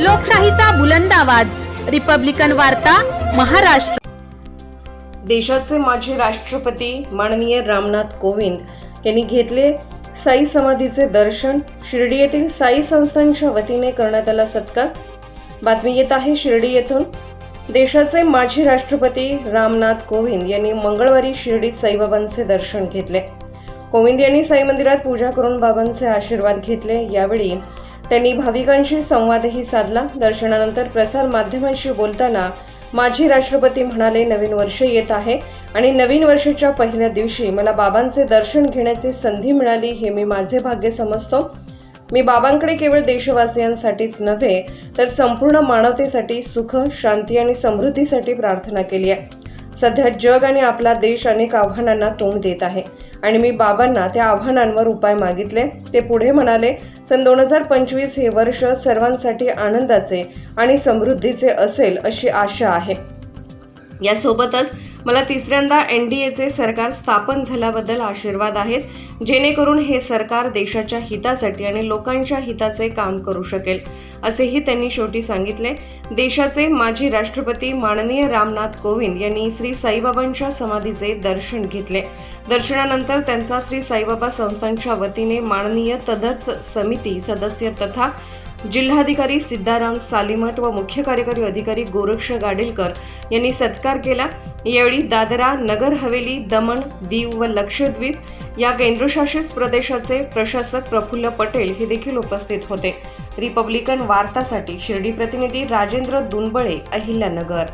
लोकशाहीचा बुलंद आवाज. रिपब्लिकन वार्ता महाराष्ट्र. देशाचे माजी राष्ट्रपती माननीय रामनाथ कोविंद यांनी घेतले साई समाधीचे दर्शन. शिर्डी येथील साई संस्थांच्या वतीने करण्यात आला सत्कार. बातमी येत आहे शिर्डी येथून. देशाचे माजी राष्ट्रपती रामनाथ कोविंद यांनी मंगळवारी शिर्डीत साईबाबांचे दर्शन घेतले. कोविंद यांनी साई मंदिरात पूजा करून बाबांचे आशीर्वाद घेतले. यावेळी त्यांनी भाविकांशी संवादही साधला. दर्शनानंतर प्रसार माध्यमांशी बोलताना माजी राष्ट्रपती म्हणाले नवीन वर्ष येत आहे आणि नवीन वर्षाच्या पहिल्या दिवशी मला बाबांचे दर्शन घेण्याची संधी मिळाली हे मी माझे भाग्य समजतो. मी बाबांकडे केवळ देशवासियांसाठीच नव्हे तर संपूर्ण मानवतेसाठी सुख शांती आणि समृद्धीसाठी प्रार्थना केली आहे. सध्या जग आणि आपला देश अनेक आव्हानांना तोंड देत आहे. आणि मी बाबांना त्या आव्हानांवर उपाय मागितले. ते पुढे म्हणाले सन दोन हजार पंचवीस हे वर्ष सर्वांसाठी आनंदाचे आणि समृद्धीचे असेल अशी आशा आहे. यासोबतच मला तिसऱ्यांदा एन डी एचे सरकार स्थापन झाल्याबद्दल आशीर्वाद आहेत जेणेकरून हे सरकार देशाच्या हितासाठी आणि लोकांच्या हिताचे काम करू शकेल असेही त्यांनी शेवटी सांगितले. देशाचे माजी राष्ट्रपती माननीय रामनाथ कोविंद यांनी श्री साईबाबांच्या समाधीचे दर्शन घेतले. दर्शनानंतर त्यांचा श्री साईबाबा संस्थांच्या वतीने माननीय तदर्थ समिती सदस्य तथा जिल्हाधिकारी सिद्धाराम सालीमठ व मुख्य कार्यकारी अधिकारी गोरक्ष गाडेलकर यांनी सत्कार केला. यावेळी दादरा नगर हवेली दमण दीव व लक्षद्वीप या केंद्रशासित प्रदेशाचे प्रशासक प्रफुल्ल पटेल हे देखील उपस्थित होते. रिपब्लिकन वार्तासाठी शिर्डी प्रतिनिधी राजेंद्र दुनबळे अहिल्यानगर.